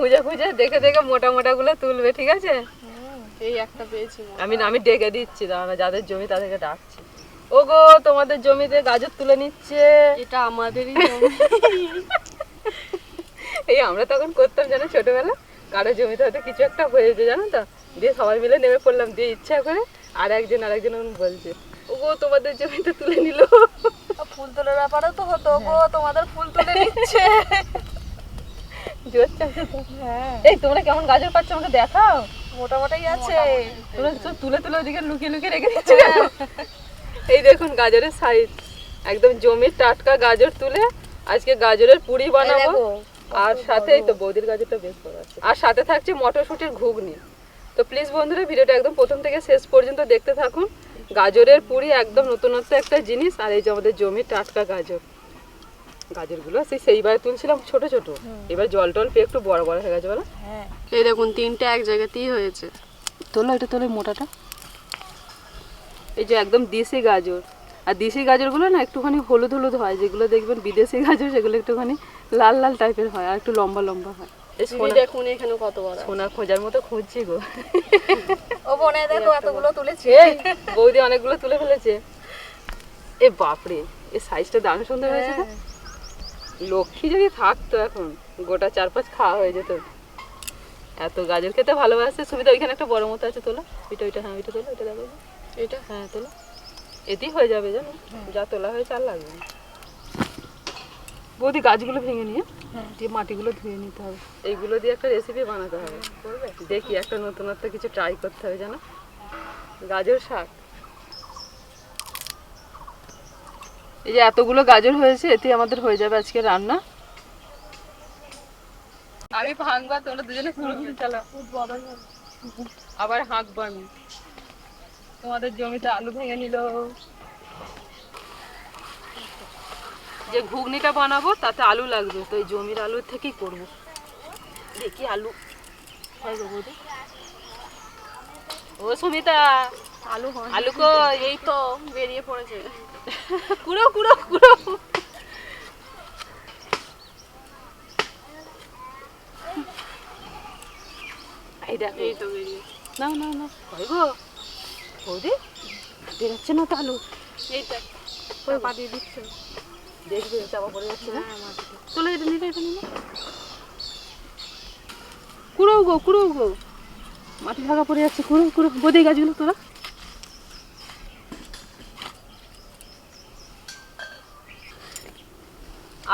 খুঁজে খুঁজে দেখে দেখে মোটা মোটা গুলো তুলবে ঠিক আছে? এই একটা পেয়েছি আমি আমি ডেকে দিচ্ছি দাঁড়া যাদের জমি তাদেরকে ডাকছি। ওগো তোমাদের জমিতে গাজর তুলে নিচ্ছে। এটা আমাদেরই এই আমরা তখন করতাম জানো ছোটবেলা। কারও জমিতে হয়তো কিছু একটা হয়েছে জানো তো? দিয়ে সবাই মিলে নেমে পড়লাম দিয়ে ইচ্ছা করে আর একজন আর একজন বলছে ওগো তোমাদের জমিতে তুলে নিল। ফুল তোলার ব্যাপারে তো হতো গো তোমাদের ফুল তুলে নিচ্ছে। জোর চাষে তো। হ্যাঁ। এই তোমরা কেমন গাজর পাচ্ছ আমাকে দেখাও। মোটামুটি আছে। তোমরা সব তুলে তুলে ওদিকে লুকিয়ে লুকিয়ে রেখে দিচ্ছ কেন? এই দেখুন গাজরের সাইজ একদম জমির টাটকা গাজর তুলে আজকে গাজরের পুরি বানাবো। আর সাথে এই তো বৌদির গাজরটা বেশ বড় আছে। আর সাথে থাকছে মটরশুটির ঘুগনি। তো প্লিজ বন্ধুরা ভিডিওটা একদম প্রথম থেকে শেষ পর্যন্ত দেখতে থাকুন। গাজরের পুরি একদম নতুনত্ব একটা জিনিস আর এই যে আমাদের জমির টাটকা গাজর। গাজরগুলো সেই সেইবার তুলছিলাম ছোট ছোট। এবার জল টল পেয়ে একটু বড় বড় হয়ে গেছে বলো। হ্যাঁ। এই দেখুন তিনটে এক জায়গাতেই হয়েছে। তোলো এটা তোলো মোটাটা। এই যে একদম দেশি গাজর। আর দেশি গাজরগুলো না একটুখানি হলুদ হলুদ হয় যেগুলো দেখবেন বিদেশি গাজর সেগুলো একটুখানি লাল লাল টাইপের হয় আর একটু লম্বা লম্বা হয়। এই দেখুন এখানে কত বড়। সোনা খোঁজার মতো খুঁজছি গো। ও বনে দেখো এতগুলো তুলেছে। বৌদি অনেকগুলো তুলে ফেলেছে। এ বাপরে এ সাইজটা দারুণ সুন্দর হয়েছে তো। লক্ষ্মী যদি থাকতো এখন গোটা চার পাঁচ খাওয়া হয়ে যেত। এত গাজর খেতে ভালোবাসে। সুবিধা ওইখানে একটা বড় মতো আছে তোলা। ওইটা ওইটা হ্যাঁ ওইটা তোলা ওইটা দেখো এটা? হ্যাঁ তোলা। এতেই হয়ে যাবে জানো? যা তোলা হয়েছে আর লাগবে। না বৌদি গাছগুলো ভেঙে নিয়ে দিয়ে মাটিগুলো ধুয়ে নিতে হবে। এইগুলো দিয়ে একটা রেসিপি বানাতে হবে। করবে? দেখি একটা নতুনত্ব কিছু ট্রাই করতে হবে জানো? গাজর শাক। এই যে এতগুলো গাজর হয়েছে এতে আমাদের হয়ে যাবে আজকে রান্না। আমি ভাঙবা তোমরা দুজনে চালা। আবার হাঁকবো আমি। তোমাদের জমিতে আলু ভেঙে নিল। যে ঘুগনিটা বানাবো তাতে আলু লাগবে তো এই জমির আলুর থেকেই করব। দেখি আলু। ও সুমিতা! আলু আলু কো এই তো বেরিয়ে পড়েছে। কুড়ো কুড়ো কুড়ো। এই দেখো। এই তো বেরিয়ে। না না না হয় গো? বৌদি বেরোচ্ছে না তো আলু? দিচ্ছে। দেখবে চাপা পড়ে যাচ্ছে। না হ্যাঁ চলো এটা নিলে এটা নিলে। কুড়ো গো কুড়ো গো। মাটি ঢাকা পড়ে যাচ্ছে কুড়ো কুড়ো। বোধে গাছগুলো তোরা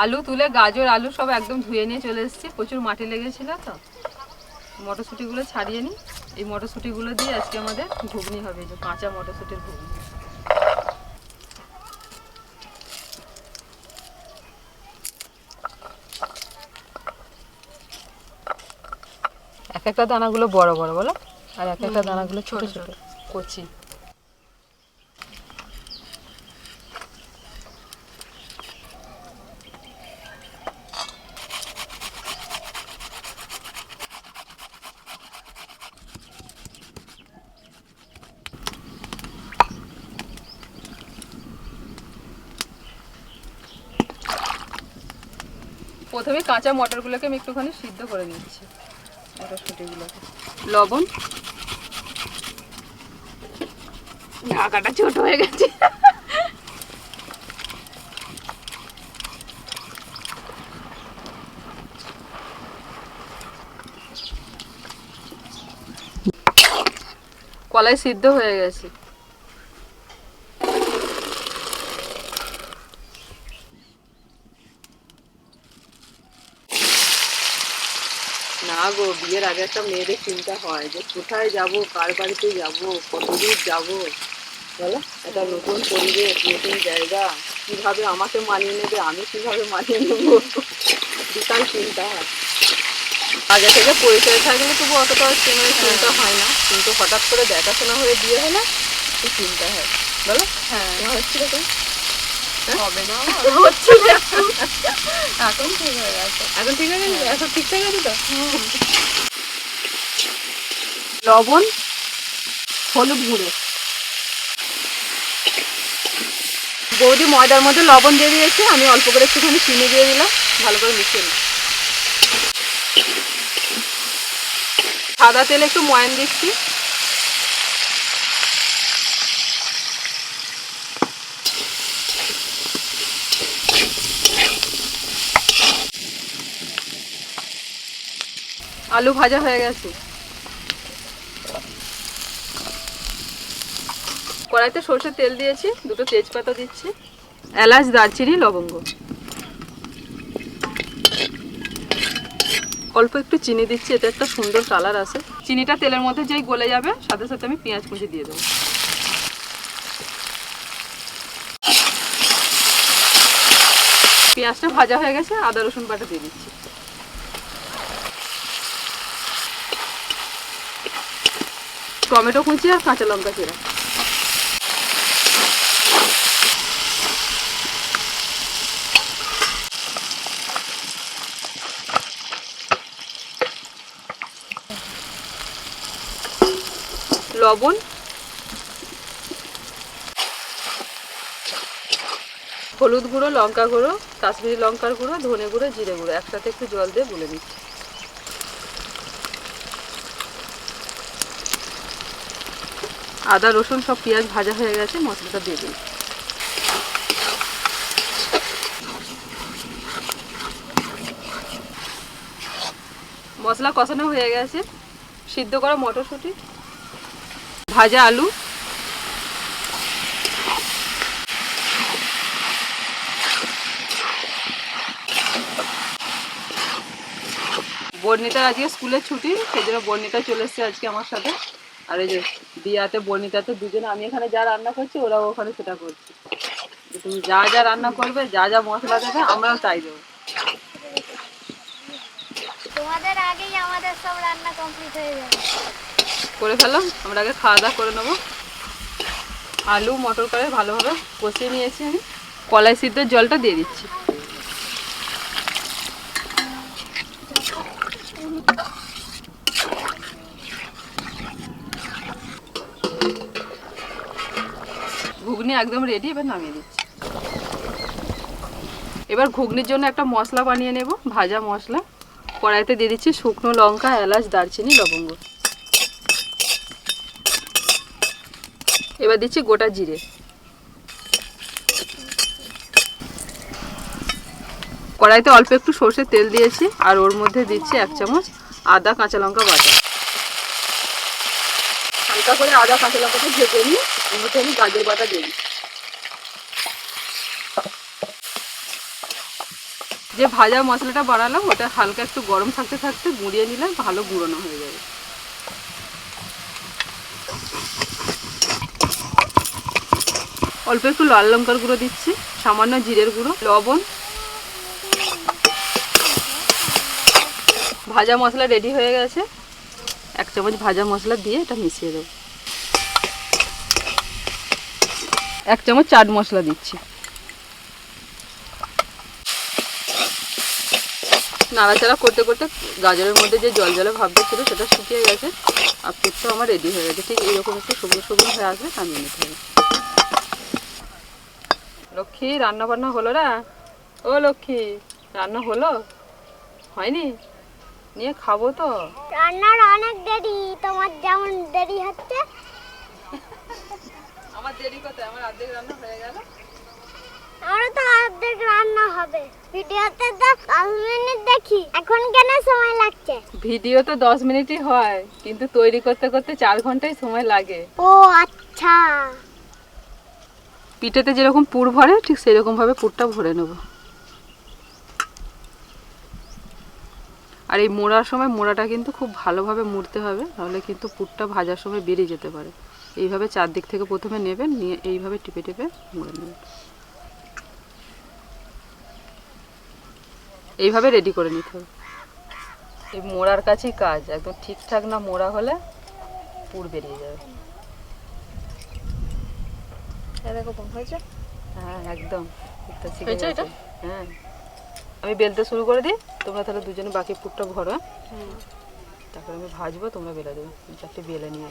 আলু তুলে গাজর আলু সব একদম ধুয়ে নিয়ে চলে এসেছি। প্রচুর মাটি লেগেছিল তো। মটরশুঁটিগুলো ছাড়িয়ে নিই। এই মটরশুঁটিগুলো দিয়ে আজকে আমাদের ঘুগনি হবে যে কাঁচা মটরশুঁটির ঘুগনি। এক একটা দানাগুলো বড় বড় বলো? আর এক একটা দানাগুলো ছোট। ছোট। কচি। প্রথমে কাঁচা মটরগুলোকে আমি একটুখানি সিদ্ধ করে নিচ্ছি মটরশুঁটিগুলোকে। লবণ। ঢাকাটা ছোট হয়ে গেছে। কলাই সিদ্ধ হয়ে গেছে না গো বিয়ের আগে একটা মেয়েদের চিন্তা হয় যে কোথায় যাব কার বাড়িতে যাব কতদূর যাব? বলো একটা নতুন পরিবেশ নতুন জায়গা কীভাবে আমাকে মানিয়ে নেবে আমি কীভাবে মানিয়ে নেব? বিশাল চিন্তা হয়। আগে থেকে পরিচয় থাকলে তবু অতটা মানে চিন্তা হয় না। কিন্তু হঠাৎ করে দেখাশোনা হয়ে বিয়ে হলে একটু চিন্তা হয়। বলো হ্যাঁ। হচ্ছিল তো হবে না। হচ্ছিল এখন ঠিক হয়ে গেছে। এখন ঠিক আছে এখন ঠিকঠাক আছে তো? লবণ, হলুদ গুঁড়ো। বৌদি ময়দার মধ্যে লবণ দিয়ে দিয়েছে, আমি অল্প করে একটুখানি চিনি দিয়ে দিলাম, ভালো করে মিশিয়ে নিই। সাদা তেলে একটু ময়ান দিচ্ছি। আলু ভাজা হয়ে গেছে। কড়াইতে সর্ষের তেল দিয়েছি, দুটো তেজপাতা দিচ্ছি, এলাচ, দারচিনি, লবঙ্গ। অল্প একটু চিনি দিচ্ছি, এতে একটা সুন্দর কালার আছে। চিনিটা তেলের মধ্যে যেই গলে যাবে, সাথে সাথে আমি পেঁয়াজ কুচি দিয়ে দেবো। পেঁয়াজটা ভাজা হয়ে গেছে, আদা, রসুন বাটা দিয়ে দিচ্ছি। টমেটো কুচি আর কাঁচা লঙ্কা চিরা লবণ। হলুদ গুঁড়ো, লঙ্কা গুঁড়ো, কাশ্মীরি লঙ্কার গুঁড়ো, ধনে গুঁড়ো, জিরে গুঁড়ো। একসাথে একটু জল দিয়ে গুলে নিচ্ছি। আদা, রসুন, সব পেঁয়াজ ভাজা হয়ে গেছে, মশলাটা দিয়ে দিন। মশলা কষানো হয়ে গেছে। সিদ্ধ করা মটরশুঁটি। ভাজা আলু। বর্ণিতার আজকে স্কুলের ছুটি সেই জন্য বর্ণিতা চলে এসছে আজকে আমার সাথে। আর এই যে দিয়াতে, বর্ণিতাতে দুজনে, আমি এখানে যা রান্না করছি, ওরাও ওখানে সেটা করছে। তুমি যা যা রান্না করবে, যা যা মশলা দেবে, আমরাও তাই দেবো। তোমাদের আগেই আমাদের সব রান্না কমপ্লিট হয়ে যাবে। করে ফেলাম আমরা আগে খাওয়া দাওয়া করে নেব। আলু মটর করে ভালোভাবে কষিয়ে নিয়েছি আমি। কলাই সিদ্ধের জলটা দিয়ে দিচ্ছি। ঘুগনি একদম রেডি এবার নামিয়ে দিচ্ছি। এবার ঘুগনির জন্য একটা মশলা বানিয়ে নেব, ভাজা মশলা। কড়াইতে দিয়ে দিচ্ছি শুকনো লঙ্কা, এলাচ, দারচিনি, লবঙ্গ। এবার দিচ্ছি গোটা জিরে। কড়াইতে অল্প একটু সর্ষের তেল দিয়েছি, আর ওর মধ্যে দিচ্ছি এক চামচ আদা কাঁচা লঙ্কা বাটা। হালকা করে আদা কাঁচা লঙ্কাটা ভেজে নিই ওর মধ্যে আমি গাজর বাটা দিই। যে ভাজা মশলাটা বাড়ালাম ওটা হালকা একটু গরম থাকতে থাকতে গুঁড়িয়ে নিলে ভালো গুঁড়োনো হয়ে যাবে। অল্প একটু লাল লঙ্কার গুঁড়ো দিচ্ছি, সামান্য জিরের গুঁড়ো, লবণ। ভাজা মশলা রেডি হয়ে গেছে। এক চামচ ভাজা মশলা দিয়ে এটা মিশিয়ে দেবো। এক চামচ চাট মশলা দিচ্ছি। নাড়াচাড়া করতে করতে গাজরের মধ্যে যে জল জলে ভাবটা ছিল সেটা শুকিয়ে গেছে। আর আমার রেডি হয়ে গেছে। ঠিক এইরকম একটু সবুজ সবুজ হয়ে আসবে নামিয়ে নিতে হবে। লক্ষ্মী রান্না বান্না হলো না? ও লক্ষ্মী রান্না হলো? হয়নি? নিয়ে খাব তো। রান্নার অনেক দেরি তোমার যেমন দেরি হচ্ছে। আমার দেরি করতে আমার অর্ধেক রান্না হয়ে গেল। আমারও তো অর্ধেক রান্না হবে। ভিডিওতে তো পাঁচ মিনিট দেখি এখন কেন সময় লাগছে? ভিডিও তো দশ মিনিটই হয় কিন্তু তৈরি করতে করতে চার ঘন্টাই সময় লাগে। ও আচ্ছা। পিঠেতে যেরকম পুর ভরে, ঠিক সেরকম ভাবে পুরটা ভরে নেব। আর এই মোড়ার সময় মোড়াটা কিন্তু খুব ভালোভাবে মুড়তে হবে, তাহলে কিন্তু পুরটা ভাজার সময় বেরিয়ে যেতে পারে। এইভাবে চারদিক থেকে প্রথমে নেবেন, নিয়ে এইভাবে টিপে টিপে মুড়ে নেবেন। এইভাবে রেডি করে নিতে হবে। এই মোড়ার কাছেই কাজ, একদম ঠিকঠাক না মোড়া হলে পুর বেরিয়ে যাবে। হয়েছে? হ্যাঁ একদম। হয়েছে এটা? হ্যাঁ। আমি বেলতে শুরু করে দিই তোমরা তাহলে দুজনে বাকি পুরটা ভরো হ্যাঁ? তারপরে আমি ভাজবো তোমরা বেলে দেবে। চারটে বেলে নিয়ে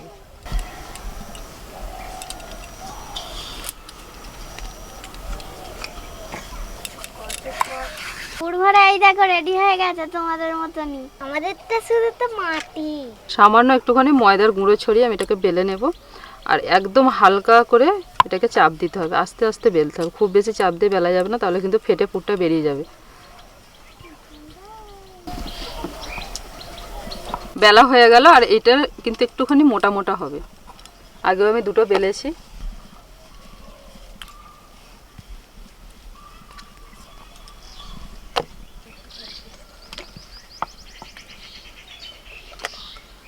পুরভরা এই দেখো রেডি হয়ে গেছে তোমাদের মতনই। আমাদের তো শুধু তো মাটি। সামান্য একটুখানি ময়দার গুঁড়ো ছড়িয়ে আমি এটাকে বেলে নেব। আর একদম হালকা করে এটাকে চাপ দিতে হবে। আস্তে আস্তে বেলতে হবে। খুব বেশি চাপ দিয়ে বেলা যাবে না, তাহলে কিন্তু ফেটে পুরটা বেরিয়ে যাবে। বেলা হয়ে গেল আর এটা কিন্তু একটুখানি মোটা মোটা হবে। আগেও আমি দুটো বেলেছি।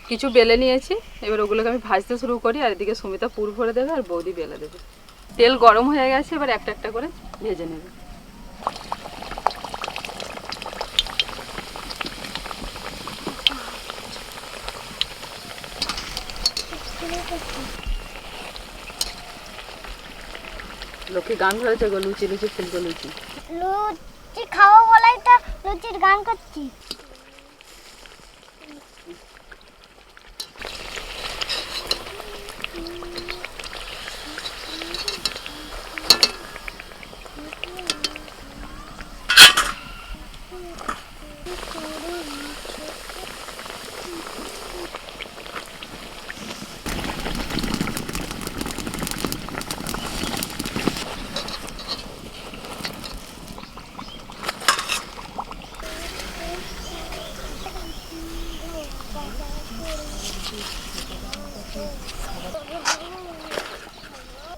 কিছু বেলে নিয়েছি, এবার ওগুলোকে আমি ভাজতে শুরু করি, আর এদিকে সুমিতা পুর ভরে দেবে আর বৌদি বেলে দেবে। তেল গরম হয়ে গেছে, এবার একটা একটা করে ভেজে নেবে। লোকে গান ধরেছে গো, লুচি লুচি, ফুলকো লুচি। লুচি খাওয়া বলাই তো লুচির গান করছি।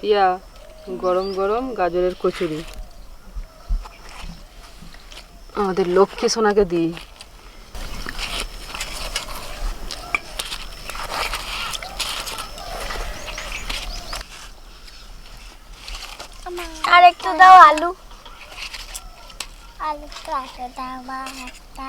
ইয়া, গরম গরম গাজরের কচুরি। আমাদের লক্ষ্মী সোনাকে দিই। আর একটু দাও আলু। আলু কাটো দাও একটা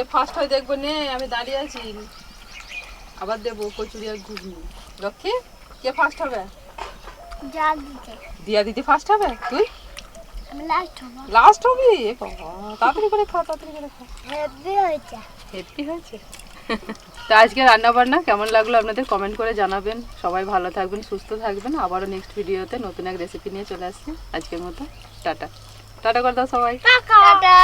কে ফার্স্ট হয় দেখব নে আমি দাঁড়িয়ে আছি। আবার দেবো কচুরি আর ঘুগনি। লক্ষ্মী কে ফার্স্ট হবে? যা দিয়া দিদি ফার্স্ট হবে? তুই? লাস্ট লাস্ট হবি। তাড়াতাড়ি করে খা তাড়াতাড়ি করে খা। হয়েছে। হেপি হয়েছে। তো আজকে রান্না বান্না কেমন লাগল আপনাদের কমেন্ট করে জানাবেন। সবাই ভালো থাকবেন সুস্থ থাকবেন। আবারও নেক্সট ভিডিওতে নতুন এক রেসিপি নিয়ে চলে আসছি। আজকের মতো টাটা। টাটা করে দাও সবাই। টাটা।